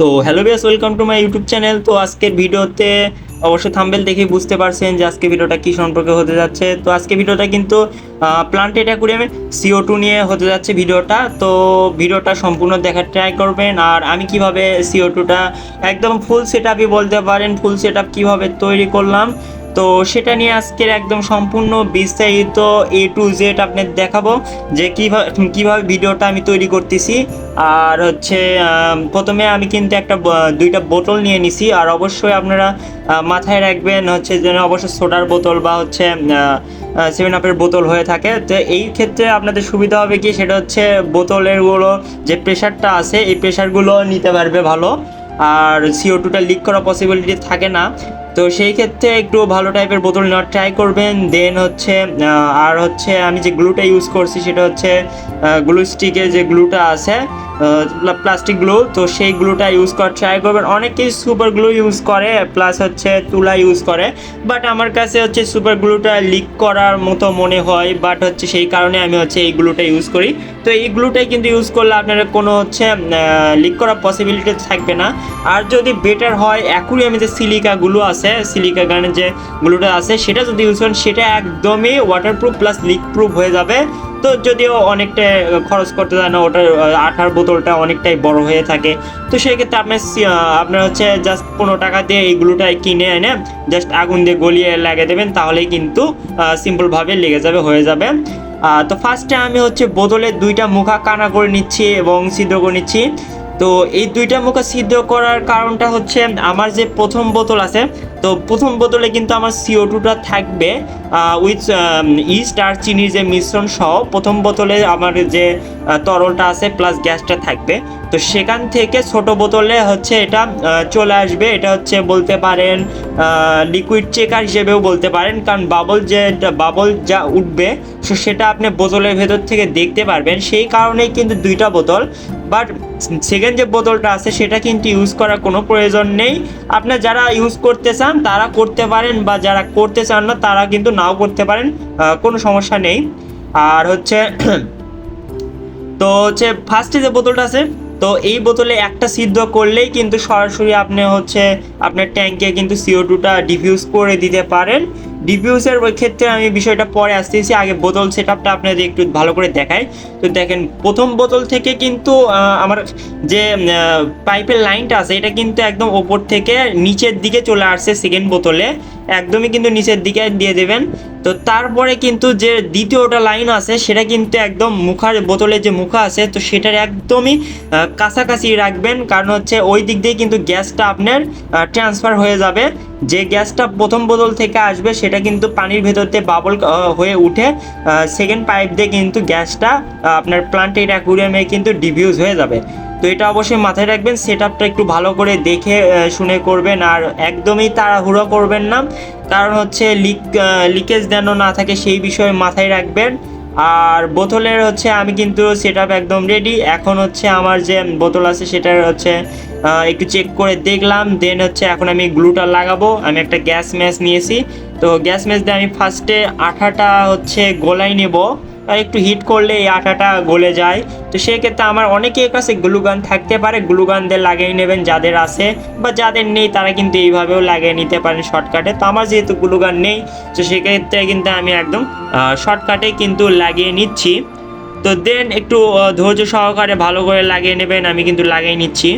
তো hello Biyas welcome to my YouTube channel তো আজকের ভিডিওতে অবশ্যই থাম্বেল দেখেই বুঝতে পারছেন যে আজকে ভিডিওটা কী সম্পর্কে হতে যাচ্ছে। তো আজকে ভিডিওটা কিন্তু প্লান্টেড অ্যাকুরিয়ামে সিও টু নিয়ে হতে যাচ্ছে ভিডিওটা। তো ভিডিওটা সম্পূর্ণ দেখার ট্রাই করবেন। আর আমি কীভাবে সিও টুটা একদম ফুল সেট বলতে পারেন ফুল সেট কীভাবে তৈরি করলাম। তো সেটা নিয়ে আজকের একদম সম্পূর্ণ বিস্তারিত এ টু জেড আপনাদের দেখাবো যে কীভাবে কীভাবে ভিডিওটা আমি তৈরি করতেছি। আর হচ্ছে প্রথমে আমি কিন্তু একটা দুইটা বোতল নিয়ে নিছি। আর অবশ্যই আপনারা মাথায় রাখবেন হচ্ছে যেন অবশ্যই সোডার বোতল বা হচ্ছে সেভেন আপের বোতল হয়ে থাকে। তো এই ক্ষেত্রে আপনাদের সুবিধা হবে কি? সেটা হচ্ছে বোতলেরগুলো, যে প্রেশারটা আছে, এই প্রেশারগুলো নিতে পারবে ভালো। আর সিও টুটা লিক করা পসিবিলিটি থাকে না। তো সেই ক্ষেত্রে একটু ভালো টাইপের বোতল নেওয়ার ট্রাই করবেন। দেন হচ্ছে আর হচ্ছে আমি যে গ্লুটা ইউজ করছি সেটা হচ্ছে গ্লু স্টিকে যে গ্লুটা আছে প্লাস্টিক গ্লু তো সেই গ্লুটা ইউজ করার ট্রাই করবেন। অনেকেই সুপার গ্লু ইউজ করে প্লাস হচ্ছে তুলা ইউজ করে। বাট আমার কাছে হচ্ছে সুপার গ্লুটা লিক করার মতো মনে হয় বাট হচ্ছে সেই কারণে আমি হচ্ছে এই গ্লুটা ইউজ করি। তো এই গ্লুটাই কিন্তু ইউজ করলে আপনার কোনো হচ্ছে লিক করার পসিবিলিটি থাকবে না। আর যদি বেটার হয় অ্যাকুরিয়ামে যে সিলিকাগুলো আছে সিলিকা গানের যে গ্লুটা আছে, সেটা যদি ইউজ করেন, সেটা একদমই ওয়াটারপ্রুফ প্লাস লিক প্রুফ হয়ে যাবে। তো যদিও অনেকটা খরচ করতে যায় না, ওটার আঠার বোতলটা অনেকটাই বড় হয়ে থাকে। তো সেই ক্ষেত্রে আপনার আপনার হচ্ছে জাস্ট পনেরো টাকা দিয়ে এইগুলোটা কিনে এনে জাস্ট আগুন দিয়ে গলিয়ে লাগিয়ে দেবেন, তাহলেই কিন্তু সিম্পলভাবে লেগে যাবে, হয়ে যাবে। তো ফার্স্টে আমি হচ্ছে বোতলের দুইটা মুখা কানা করে নিচ্ছি এবং সিদ্ধ করে নিচ্ছি। তো এই দুইটা মুখা সিদ্ধ করার কারণটা হচ্ছে আমার যে প্রথম বোতল আছে, তো প্রথম বোতলে কিন্তু আমার সিও টুটা থাকবে উইথ ইস্ট আর চিনির যে মিশ্রণ সহ প্রথম বোতলে আমার যে তরলটা আছে প্লাস গ্যাসটা থাকবে। তো সেখান থেকে ছোট বোতলে হচ্ছে এটা চলে আসবে। এটা হচ্ছে বলতে পারেন লিকুইড চেকার হিসেবেও বলতে পারেন, কারণ বাবল যে বাবল যা উঠবে সো সেটা আপনি বোতলের ভেতর থেকে দেখতে পারবেন। সেই কারণেই কিন্তু দুইটা বোতল বাট সেকেন্ড যে বোতলটা আছে, সেটা কিন্তু ইউজ করার কোনো প্রয়োজন নেই। আপনার যারা ইউজ করতে চান, তারা করতে পারেন বা যারা করতে চান না, তারা কিন্তু নাও করতে পারেন কোনো সমস্যা নেই। আর হচ্ছে, তো হচ্ছে ফার্স্টে যে বোতলটা আছে, তো এই বোতলে একটা সিদ্ধ করলেই কিন্তু সরাসরি আপনি হচ্ছে আপনার ট্যাঙ্কে কিন্তু সিও টুটা ডিফিউজ করে দিতে পারেন। ডিফিউজের ক্ষেত্রে আমি বিষয়টা পরে আসতেছি। আগে বোতল সেট আপটা আপনাদের একটু ভালো করে দেখাই। তো দেখেন, প্রথম বোতল থেকে কিন্তু আমার যে পাইপের লাইনটা আছে, এটা কিন্তু একদম ওপর থেকে নিচের দিকে চলে আসছে সেকেন্ড বোতলে। একদমই কিন্তু নিচের দিকে দিয়ে দেবেন। তো তারপরে কিন্তু যে দ্বিতীয়টা লাইন আছে, সেটা কিন্তু একদম মুখার বোতলের যে মুখা আছে, তো সেটার একদমই কাছাকাছি রাখবেন। কারণ হচ্ছে ওই দিক দিয়ে কিন্তু গ্যাসটা আপনার ট্রান্সফার হয়ে যাবে। যে গ্যাসটা প্রথম বোতল থেকে আসবে সেটা কিন্তু পানির ভেতর দিয়ে বাবল হয়ে উঠে সেকেন্ড পাইপ দিয়ে কিন্তু গ্যাসটা আপনার প্লান্টের অ্যাকুরিয়ামে কিন্তু ডিভিউজ হয়ে যাবে। তো এটা অবশ্যই মাথায় রাখবেন সেট একটু ভালো করে দেখে শুনে করবেন আর একদমই তাড়াহুড়ো করবেন না। কারণ হচ্ছে লিক লিকেজ যেন না থাকে সেই বিষয়ে মাথায় রাখবেন। আর বোতলের হচ্ছে আমি কিন্তু সেট একদম রেডি এখন হচ্ছে আমার যে বোতল আছে সেটার হচ্ছে একটু চেক করে দেখলাম। দেন হচ্ছে এখন আমি গ্লুটা লাগাবো। আমি একটা গ্যাস ম্যাচ নিয়েছি। তো গ্যাস ম্যাচ দিয়ে আমি ফার্স্টে আঠাটা হচ্ছে গোলাই নেব। একটু হিট করলে এই আটাটা গলে যায়। তো সেই ক্ষেত্রে আমার অনেকের কাছে গ্লুগান থাকতে পারে। গ্লুগান দিয়ে লাগিয়ে নেবেন যাদের আছে বা যাদের নেই, তারা কিন্তু এইভাবেও লাগিয়ে নিতে পারেন শর্টকাটে তো আমার যেহেতু গ্লুগান নেই, তো সেক্ষেত্রে কিন্তু আমি একদম শর্টকাটে কিন্তু লাগিয়ে নিচ্ছি। তো দেন একটু ধৈর্য সহকারে ভালো করে লাগিয়ে নেবেন, আমি কিন্তু লাগিয়ে নিচ্ছি।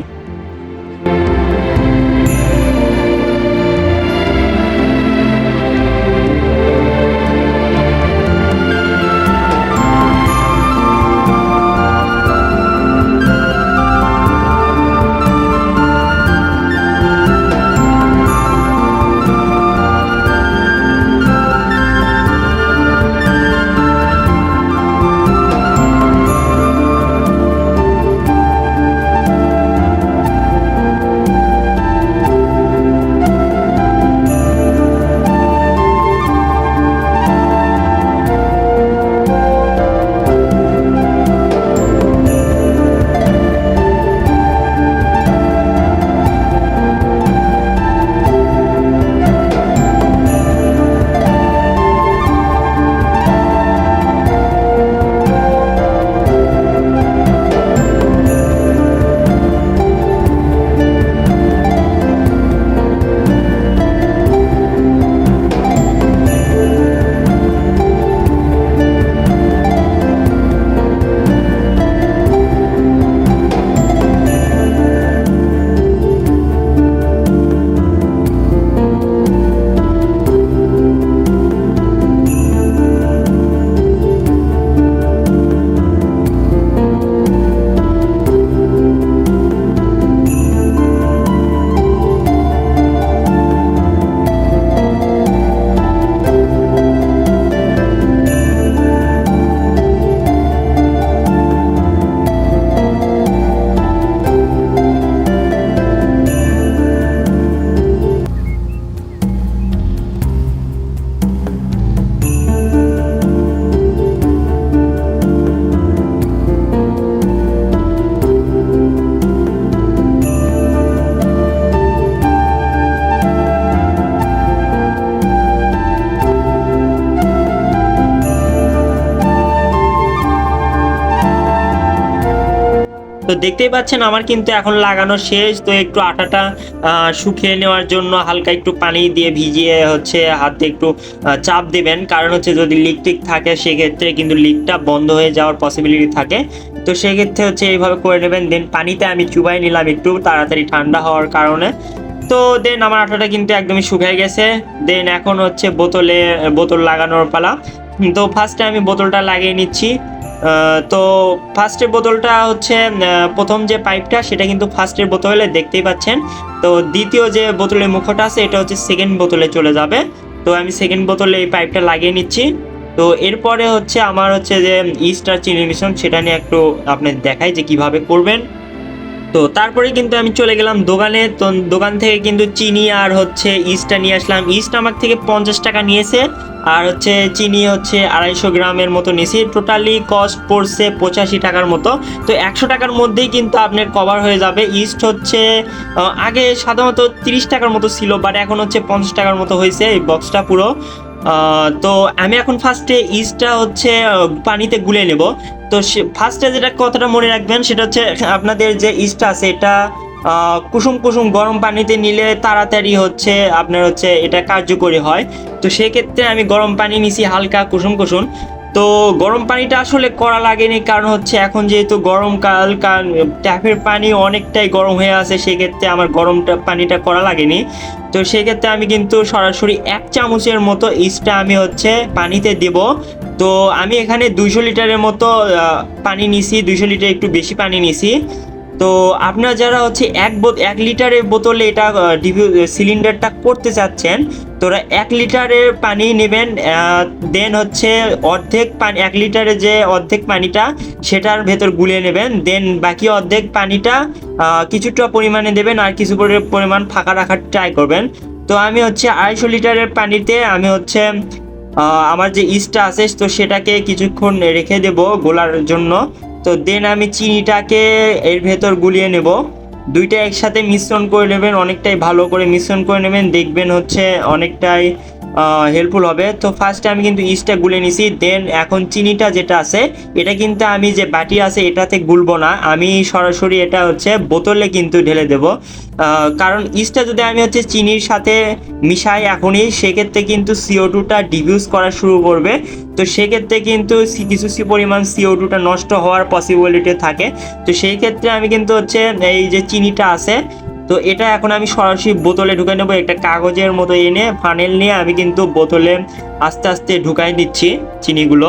তো দেখতেই পাচ্ছেন আমার কিন্তু এখন লাগানো শেষ। তো একটু আটাটা শুকিয়ে নেওয়ার জন্য হালকা একটু পানি দিয়ে ভিজিয়ে হচ্ছে হাতে একটু চাপ দেবেন। কারণ হচ্ছে যদি লিক টিক থাকে, সেক্ষেত্রে কিন্তু লিকটা বন্ধ হয়ে যাওয়ার পসিবিলিটি থাকে। তো সেক্ষেত্রে হচ্ছে এইভাবে করে নেবেন। দেন পানিতে আমি চুবাই নিলাম একটু তাড়াতাড়ি ঠান্ডা হওয়ার কারণে। তো দেন আমার আটাটা কিন্তু একদমই শুকিয়ে গেছে। দেন এখন হচ্ছে বোতলে, বোতল লাগানোর পালা। তো ফার্স্টে আমি বোতলটা লাগিয়ে নিচ্ছি। তো ফার্স্টের বোতলটা হচ্ছে প্রথম যে পাইপটা সেটা কিন্তু ফার্স্টের বোতলে দেখতেই পাচ্ছেন। তো দ্বিতীয় যে বোতলের মুখটা আছে, এটা হচ্ছে সেকেন্ড বোতলে চলে যাবে। তো আমি সেকেন্ড বোতলে এই পাইপটা লাগিয়ে নিচ্ছি। তো এরপরে হচ্ছে আমার হচ্ছে যে, ইস্টার চিনি মিশন সেটা নিয়ে একটু আপনাদের দেখাই যে কীভাবে করবেন। তো তারপরে কিন্তু আমি চলে গেলাম দোকানে। তো দোকান থেকে কিন্তু চিনি আর হচ্ছে ইস্টটা নিয়ে আসলাম। ইস্ট আমার থেকে পঞ্চাশ টাকা নিয়েছে। আর হচ্ছে চিনি হচ্ছে আড়াইশো গ্রামের মতো নিয়েছি। টোটালি কস্ট পড়ছে পঁচাশি টাকার মতো। তো একশো টাকার মধ্যেই কিন্তু আপনার কভার হয়ে যাবে। ইস্ট হচ্ছে আগে সাধারণত তিরিশ টাকার মতো ছিল বাট এখন হচ্ছে পঞ্চাশ টাকার মতো হয়েছে এই বক্সটা পুরো। তো আমি এখন ফার্স্টে ইস্টটা হচ্ছে পানিতে গুলে নেব। তো সে ফার্স্টে যেটা কথাটা মনে রাখবেন, সেটা হচ্ছে আপনাদের যে ইস্টটা আছে, এটা কুসুম কুসুম গরম পানিতে নিলে তাড়াতাড়ি হচ্ছে, আপনার হচ্ছে এটা কার্যকরী হয়। তো সেক্ষেত্রে আমি গরম পানি নিছি হালকা কুসুম কুসুম। তো গরম পানিটা আসলে করা লাগেনি, কারণ হচ্ছে এখন যেহেতু গরমকাল কারণ ট্যাপের পানি অনেকটাই গরম হয়ে আছে, সেক্ষেত্রে আমার গরমটা পানিটা করা লাগেনি। তো সেক্ষেত্রে আমি কিন্তু সরাসরি এক চামচের মতো ইস্টটা আমি হচ্ছে পানিতে দেব। তো আমি এখানে দুইশো লিটারের মতো পানি নিছি, দুইশো লিটার একটু বেশি পানি নিছি। তো আপনারা যারা হচ্ছে এক এক লিটারের বোতলে এটা ডিভিউ সিলিন্ডারটা করতে চাচ্ছেন, তোরা এক লিটারের পানি নেবেন দেন হচ্ছে অর্ধেক পানি, এক লিটারের যে অর্ধেক পানিটা, সেটার ভেতর গুলে নেবেন দেন বাকি অর্ধেক পানিটা কিছুটা পরিমাণে দেবেন আর কিছু পরি- পরিমাণ ফাঁকা রাখার ট্রাই করবেন। তো আমি হচ্ছে আড়াইশো লিটারের পানিতে আমি হচ্ছে আমার যে ইস্টটা আছে, তো সেটাকে কিছুক্ষণ রেখে দেব গোলার জন্য। তো দেন আমি চিনিটাকে এর ভেতর গুলিয়ে নেব। দুইটা একসাথে মিশ্রণ করে নেবেন, অনেকটাই ভালো করে মিশ্রণ করে নেবেন। দেখবেন হচ্ছে অনেকটাই হেল্পফুল হবে। তো ফার্স্টে আমি কিন্তু ইস্টটা গুলে নিছি দেন এখন চিনিটা যেটা আছে, এটা কিন্তু আমি যে বাটি আছে এটাতে গুলবো না। আমি সরাসরি এটা হচ্ছে বোতলে কিন্তু ঢেলে দেব। কারণ ইস্টটা যদি আমি হচ্ছে চিনির সাথে মিশাই এখনই, সেক্ষেত্রে কিন্তু সিও টুটা ডিভিউজ করা শুরু করবে। তো সেক্ষেত্রে কিন্তু কিছু সি পরিমাণ সিও টুটা নষ্ট হওয়ার পসিবিলিটি থাকে। তো সেই ক্ষেত্রে আমি কিন্তু হচ্ছে এই যে চিনিটা আছে তো এটা এখন আমি সরাসরি বোতলে ঢুকাই নেব। একটা কাগজের মতো এনে ফানেল নিয়ে আমি কিন্তু বোতলে আস্তে আস্তে ঢুকাই দিচ্ছি চিনিগুলো।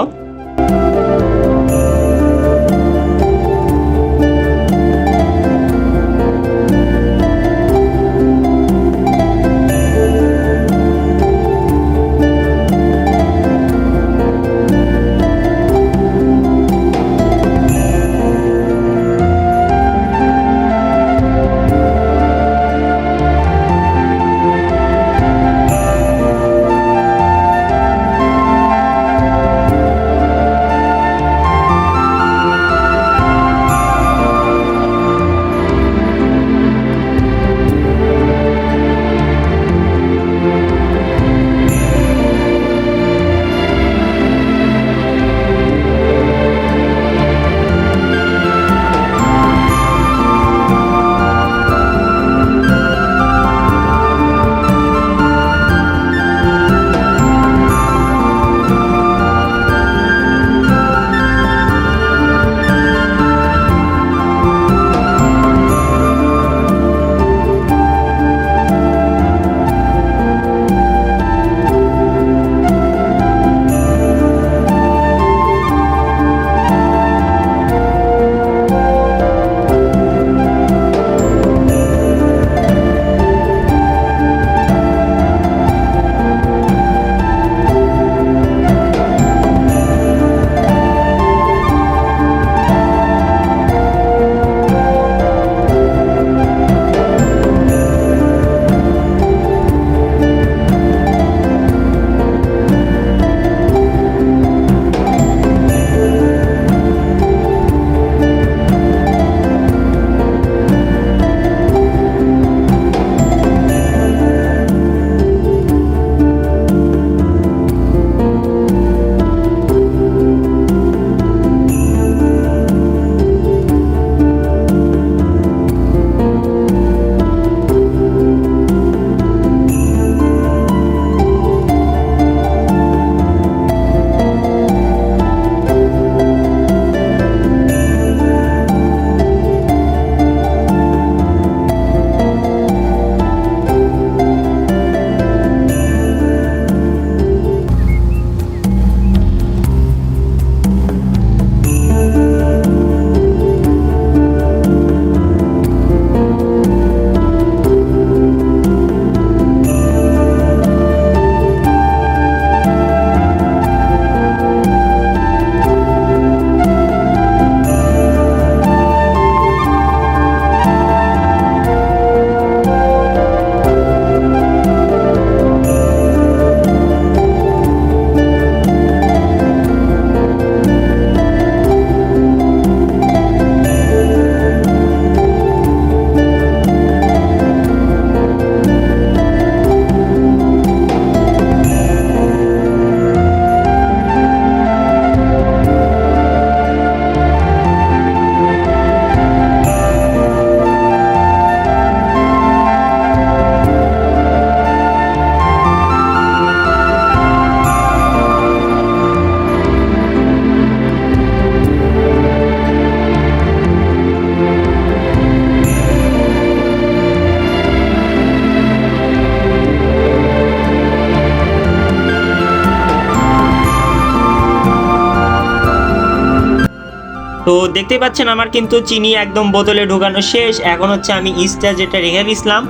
তো দেখতে পাচ্ছেন আমার কিন্তু চিনি একদম বোতলে ঢোকানো শেষ। এখন হচ্ছে আমি ইস্টটা যেটা রেখে দিয়েছিলাম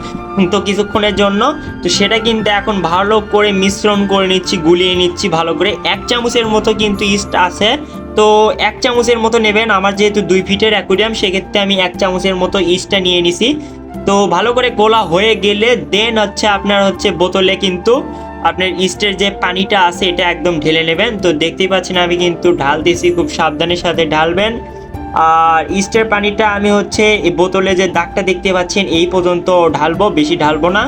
তো কিছুক্ষণের জন্য। তো সেটা কিন্তু এখন ভালো করে মিশ্রণ করে নিচ্ছি, গুলিয়ে নিচ্ছি ভালো করে। এক চামচের মতো কিন্তু ইস্ট আছে। তো এক চামচের মতো নেবেন। আমার যেহেতু দুই ফিটের অ্যাকুরিয়াম, সেক্ষেত্রে আমি এক চামচের মতো ইস্টটা নিয়ে নিছি। তো ভালো করে গোলা হয়ে গেলে, দেন হচ্ছে আপনার হচ্ছে বোতলে কিন্তু আপনার ইস্টের যে পানিটা আছে, এটা একদম ঢেলে নেবেন। তো দেখতেই পাচ্ছেন আমি কিন্তু ঢালতেছি, খুব সাবধানের সাথে ঢালবেন। আর ইস্টের পানিটা আমি হচ্ছে এই বোতলে যে দাগটা দেখতে পাচ্ছেন, এই পর্যন্ত ঢালবো, বেশি ঢালবো না।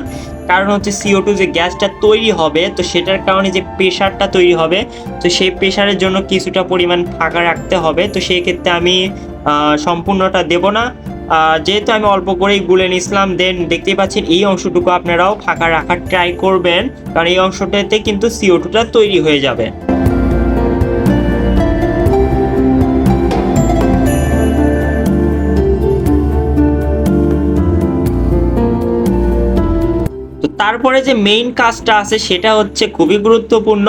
কারণ হচ্ছে সিও টু যে গ্যাসটা তৈরি হবে, তো সেটার কারণে যে প্রেশারটা তৈরি হবে, তো সেই প্রেশারের জন্য কিছুটা পরিমাণ ফাঁকা রাখতে হবে। তো সেই ক্ষেত্রে আমি সম্পূর্ণটা দেব না। যেহেতু আমি অল্প করেই গুলে নিছিলাম দেন দেখতেই পাচ্ছেন এই অংশটুকু আপনারাও ফাঁকা রাখার ট্রাই করবেন, কারণ এই অংশটাতে কিন্তু সিও টুটা তৈরি হয়ে যাবে। তারপরে যে মেইন কাজটা আছে, সেটা হচ্ছে খুবই গুরুত্বপূর্ণ।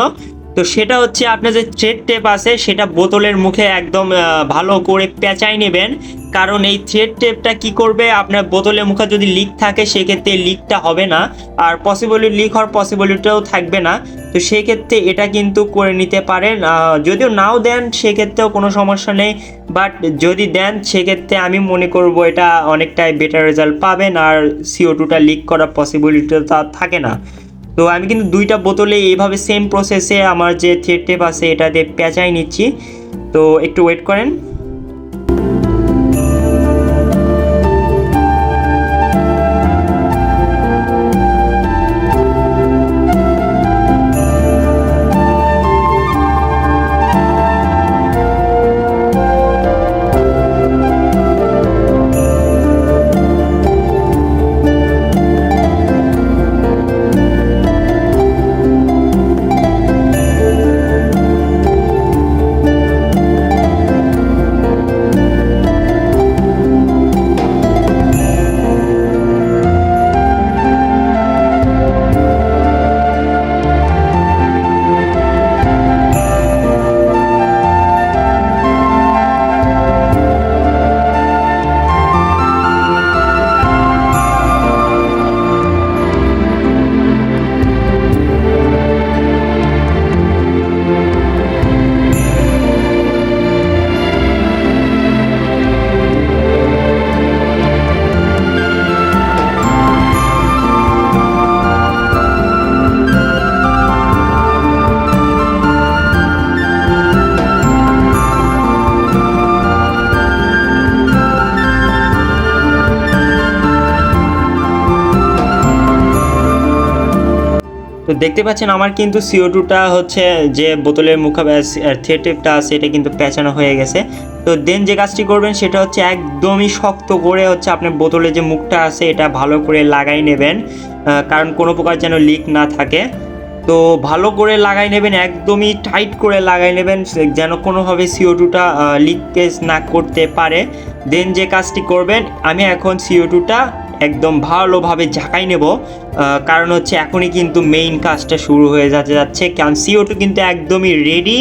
তো সেটা হচ্ছে আপনার যে থ্রেড টেপ আছে, সেটা বোতলের মুখে একদম ভালো করে পেঁচাই নেবেন। কারণ এই থ্রেড টেপটা কি করবে? আপনার বোতলের মুখে যদি লিক থাকে, সেক্ষেত্রে লিকটা হবে না। আর পসিবলি লিক হওয়ার পসিবিলিটিও থাকবে না। তো সেক্ষেত্রে এটা কিন্তু করে নিতে পারেন। যদিও নাও দেন, সেক্ষেত্রেও কোনো সমস্যা নেই। বাট যদি দেন, সেক্ষেত্রে আমি মনে করব এটা অনেকটাই বেটার রেজাল্ট পাবেন। আর সিও টুটা লিক করার পসিবিলিটিটা থাকে না। তো আমি কিন্তু দুইটা বোতলে এইভাবে সেম প্রসেসে আমার যে থ্রেড টেপ আছে এটা দিয়ে পেঁচাই নিচ্ছি। তো একটু ওয়েট করেন। দেখতে পাচ্ছেন আমার কিন্তু সিও টুটা হচ্ছে যে বোতলের মুখা থিয়েটেপটা আছে, এটা কিন্তু পেঁচানো হয়ে গেছে। তো দেন যে কাজটি করবেন, সেটা হচ্ছে একদমই শক্ত করে হচ্ছে আপনার বোতলে যে মুখটা আছে, এটা ভালো করে লাগাই নেবেন কারণ কোনো প্রকার যেন লিক না থাকে। তো ভালো করে লাগাই নেবেন, একদমই টাইট করে লাগাই নেবেন যেন কোনোভাবে সিও টুটা লিকেজ না করতে পারে। দেন যে কাজটি করবেন, আমি এখন সিও টুটা একদম ভালোভাবে ঝাঁকাই নেব। কারণ হচ্ছে এখনই কিন্তু মেইন কাজটা শুরু হয়ে যাচ্ছে যাচ্ছে। কারণ সিও টু কিন্তু একদমই রেডি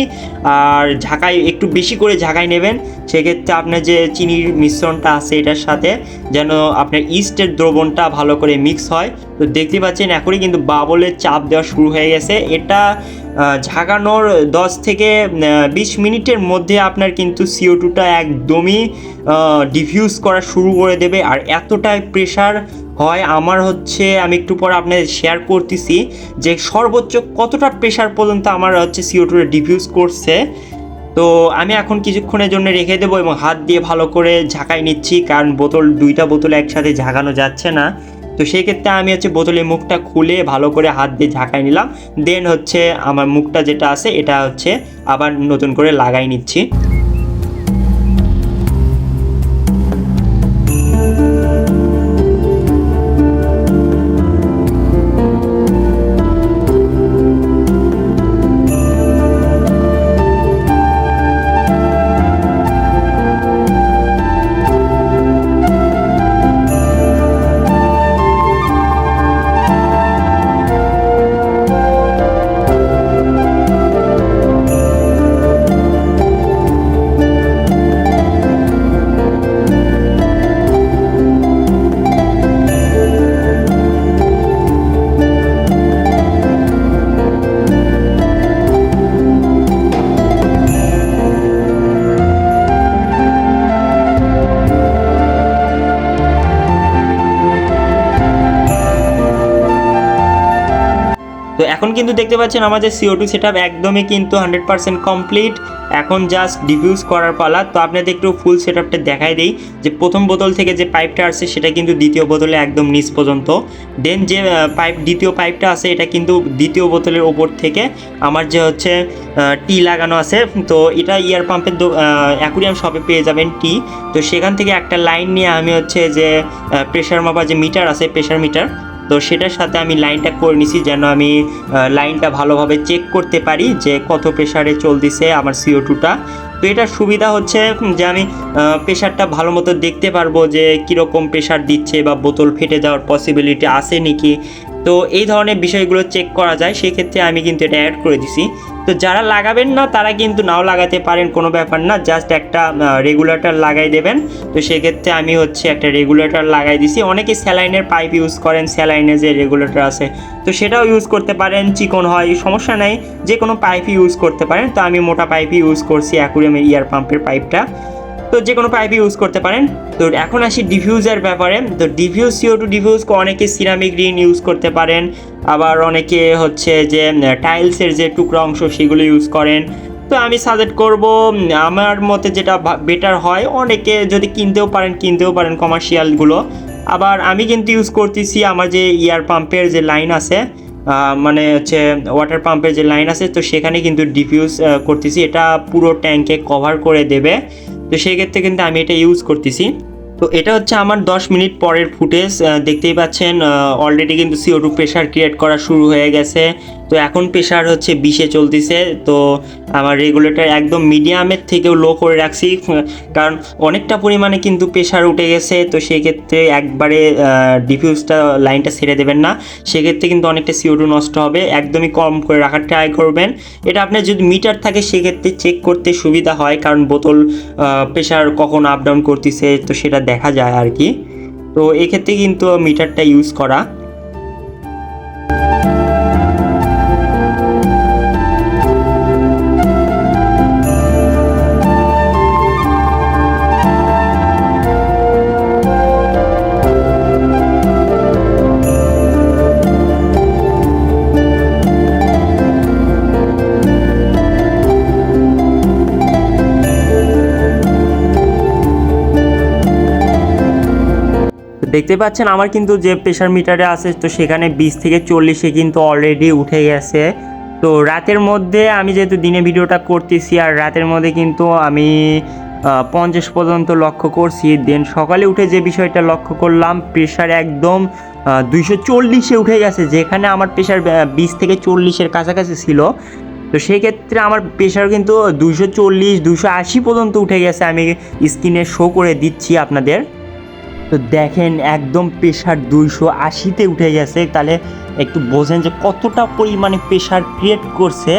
আর ঝাঁকাই, একটু বেশি করে ঝাঁকাই নেবেন। সেক্ষেত্রে আপনার যে চিনির মিশ্রণটা আছে এটার সাথে যেন আপনার ইস্টের দ্রবণটা ভালো করে মিক্স হয়। তো দেখতে পাচ্ছেন এখনই কিন্তু বাবলের চাপ দেওয়া শুরু হয়ে গেছে। এটা ঝাঁকানোর দশ থেকে বিশ মিনিটের মধ্যে আপনার কিন্তু সিও টুটা একদমই ডিফিউজ করা শুরু করে দেবে। আর এতটাই প্রেশার হয়, আমার হচ্ছে, আমি একটু পরে আপনাদের শেয়ার করতেছি যে সর্বোচ্চ কতটা প্রেশার পর্যন্ত আমার হচ্ছে সিও টুটা ডিফিউজ করছে। তো আমি এখন কিছুক্ষণের জন্য রেখে দেবো এবং হাত দিয়ে ভালো করে ঝাঁকাই নিচ্ছি, কারণ বোতল, দুইটা বোতল একসাথে ঝাঁকানো যাচ্ছে না। তো সেই ক্ষেত্রে আমি হচ্ছে বোতলের মুখটা খুলে ভালো করে হাত দিয়ে ঝাঁকাই নিলাম। দেন হচ্ছে আমার মুখটা যেটা আছে, এটা হচ্ছে আবার নতুন করে লাগাই নিচ্ছি। তো এখন কিন্তু দেখতে পাচ্ছেন আমাদের সিও টু সেট একদমই কিন্তু হান্ড্রেড পার্সেন্ট কমপ্লিট এখন জাস্ট ডিফিউজ করার পালা। তো আপনাদের একটু ফুল সেট আপটা দেখাই দিই যে প্রথম বোতল থেকে যে পাইপটা আসছে, সেটা কিন্তু দ্বিতীয় বোতলে একদম নিচ পর্যন্ত। দেন যে পাইপ দ্বিতীয় পাইপটা আছে, এটা কিন্তু দ্বিতীয় বোতলের ওপর থেকে আমার যে হচ্ছে টি লাগানো আছে, তো এটা ইয়ার পাম্পের অ্যাকুরিয়াম শপে পেয়ে যাবেন টি তো সেখান থেকে একটা লাইন নিয়ে আমি হচ্ছে যে প্রেশার মাপার যে মিটার আছে প্রেশার মিটার তো সেটার সাথে আমি লাইনটা করে নিছি যেন আমি লাইনটা ভালোভাবে চেক করতে পারি যে কত প্রেশারে চলতেছে আমার সিও টুটা তো এটার সুবিধা হচ্ছে যে আমি প্রেশারটা ভালো মতো দেখতে পারব যে কীরকম প্রেশার দিচ্ছে বা বোতল ফেটে যাওয়ার পসিবিলিটি আসে নাকি। তো এই ধরনের বিষয়গুলো চেক করা যায়, সেক্ষেত্রে আমি কিন্তু এটা অ্যাড করে দিছি। তো যারা লাগাবেন না, তারা কিন্তু নাও লাগাতে পারেন, কোনো ব্যাপার না জাস্ট একটা রেগুলেটর লাগাই দেবেন। তো সেক্ষেত্রে আমি হচ্ছে একটা রেগুলেটর লাগাই দিছি। অনেকে স্যালাইনের পাইপ ইউজ করেন, স্যালাইনে যে রেগুলেটর আছে। তো সেটাও ইউজ করতে পারেন, চিকন হয়, সমস্যা নাই। যে কোনো পাইপ ইউজ করতে পারেন। তো আমি মোটা পাইপই ইউজ করছি অ্যাকুরিয়ামের ইয়ার পাম্পের পাইপটা তো যে কোনো পাইপ ইউজ করতে পারেন। তো এখন আসি ডিফিউজের ব্যাপারে। তো ডিফিউজ সিও টু ডিফিউজ অনেকে সিরামিক রিন ইউজ করতে পারেন। আবার অনেকে হচ্ছে যে টাইলসের যে টুকরা অংশ সেগুলো ইউজ করেন। তো আমি সাজেস্ট করব আমার মতে যেটা বেটার হয়, অনেকে যদি কিনতেও পারেন কিনতেও পারেন কমার্শিয়ালগুলো আবার আমি কিন্তু ইউজ করতেছি আমার যে ইয়ার পাম্পের যে লাইন আছে মানে হচ্ছে ওয়াটার পাম্পের যে লাইন আছে, তো সেখানে কিন্তু ডিফিউজ করতেছি। এটা পুরো ট্যাঙ্কে কভার করে দেবে। তো সেই ক্ষেত্রে কিন্তু আমি এটা ইউজ করতেছি। তো এটা হচ্ছে আমার 10 মিনিট পরের ফুটেজ দেখতেই পাচ্ছেন অলরেডি কিন্তু সিও টু প্রেশার ক্রিয়েট করা শুরু হয়ে গেছে। তো এখন প্রেশার হচ্ছে বিশে চলতেছে, তো আমার রেগুলেটর একদম মিডিয়ামের থেকেও লো করে রাখছি, কারণ অনেকটা পরিমাণে কিন্তু প্রেশার উঠে গেছে, তো সেক্ষেত্রে একবারে ডিফিউজটা লাইনটা ছেড়ে দেবেন না, সেক্ষেত্রে কিন্তু অনেকটা সিও টু নষ্ট হবে, একদমই কম করে রাখার ট্রাই করবেন। এটা আপনার যদি মিটার থাকে, সেক্ষেত্রে চেক করতে সুবিধা হয়, কারণ বোতল প্রেশার কখন আপ ডাউন করতেছে, তো সেটা দেখা যায় আর কি। তো এক্ষেত্রে কিন্তু মিটারটা ইউজ করা। দেখতে পাচ্ছেন আমার কিন্তু যে প্রেশার মিটারে আছে, তো সেখানে বিশ থেকে চল্লিশে কিন্তু অলরেডি উঠে গেছে। তো রাতের মধ্যে আমি যেহেতু দিনে ভিডিওটা করতেছি, আর রাতের মধ্যে কিন্তু আমি পঞ্চাশ পর্যন্ত লক্ষ্য করছি। দেন সকালে উঠে যে বিষয়টা লক্ষ্য করলাম প্রেশার একদম দুইশো চল্লিশে উঠে গেছে, যেখানে আমার প্রেশার বিশ থেকে চল্লিশের কাছাকাছি ছিল। তো সেক্ষেত্রে আমার প্রেশার কিন্তু দুইশো চল্লিশ দুশো আশি পর্যন্ত উঠে গেছে। আমি স্ক্রিনে শো করে দিচ্ছি আপনাদের। তো দেখেন একদম প্রেশার দুইশো আশিতে উঠে গেছে। তাহলে একটু বোঝেন যে কতটা পরিমাণে প্রেশার ক্রিয়েট করছে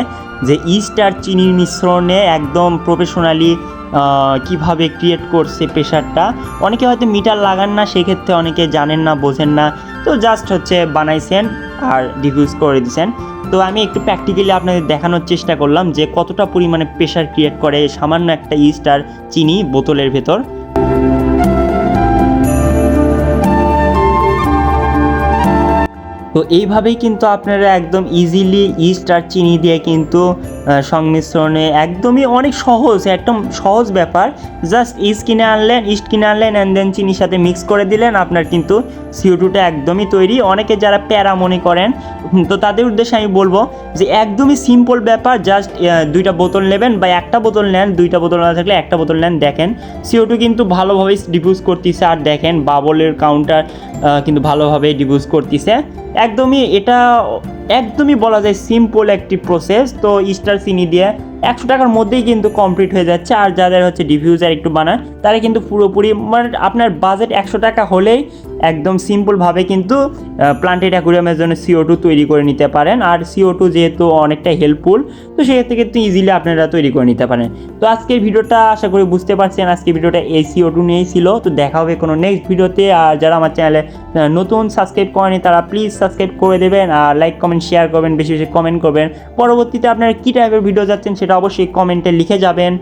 যে ইস্ট আর চিনির মিশ্রণে একদম প্রফেশনালি কীভাবে ক্রিয়েট করছে প্রেশারটা অনেকে হয়তো মিটার লাগান না, সেক্ষেত্রে অনেকে জানেন না, বোঝেন না। তো জাস্ট হচ্ছে বানাইছেন আর ডিফিউজ করে দিয়েছেন তো আমি একটু প্র্যাকটিক্যালি আপনাদের দেখানোর চেষ্টা করলাম যে কতটা পরিমাণে প্রেশার ক্রিয়েট করে সামান্য একটা ইস্ট আর চিনি বোতলের ভেতর। তো এইভাবেই কিন্তু আপনারা একদম ইজিলি ইস্ট আর চিনি দিয়ে কিন্তু সংমিশ্রণে একদমই অনেক সহজ, একদম সহজ ব্যাপার। জাস্ট ইস্ট কিনে আনলেন ইস্ট কিনে আনলেন অ্যান্ড দেন চিনির সাথে মিক্স করে দিলেন। আপনার কিন্তু সিও টুটা একদমই তৈরি। অনেকে যারা প্যারা মনে করেন তো তাদের উদ্দেশ্যে আমি বলব যে একদমই সিম্পল ব্যাপার। জাস্ট দুইটা বোতল নেবেন বা একটা বোতল নেন, দুইটা বোতল না থাকলে একটা বোতল নেন। দেখেন সিও টু কিন্তু ভালোভাবেই ডিফিউজ করতেছে। আর দেখেন বাবলের কাউন্টার কিন্তু ভালোভাবে ডিফিউজ করতেছে। একদমই এটা একদমই বলা যায় সিম্পল একটি প্রসেস তো স্টার চিনি দিয়ে একশো টাকার মধ্যেই কিন্তু কমপ্লিট হয়ে যাচ্ছে আর যাদের হচ্ছে ডিফিউজার একটু বানায়, তারা কিন্তু পুরোপুরি মানে আপনার বাজেট একশো টাকা হলেই একদম সিম্পলভাবে কিন্তু প্লান্টেড অ্যাকুরিয়ামের জন্য সিও টু তৈরি করে নিতে পারেন। আর সিও টু যেহেতু অনেকটা হেল্পফুল তো সেক্ষেত্রে কিন্তু ইজিলি আপনারা তৈরি করে নিতে পারেন। তো আজকের ভিডিওটা আশা করি বুঝতে পারছেন, আজকের ভিডিওটা এই সিও টু নিয়েই ছিল। তো দেখা হবে কোনো নেক্সট ভিডিওতে। আর যারা আমার চ্যানেলে নতুন সাবস্ক্রাইব করেনি, তারা প্লিজ সাবস্ক্রাইব করে দেবেন। আর লাইক কমেন্ট শেয়ার করবেন, বেশি বেশি কমেন্ট করবেন। পরবর্তীতে আপনারা কী টাইপের ভিডিও যাচ্ছেন সেটা অবশ্যই কমেন্টে লিখে যাবেন।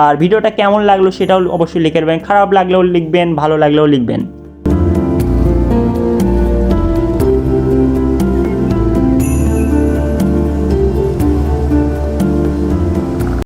আর ভিডিওটা কেমন লাগল সেটাও অবশ্যই লিখে দেবেন। খারাপ লাগলেও লিখবেন, ভালো লাগলেও লিখবেন।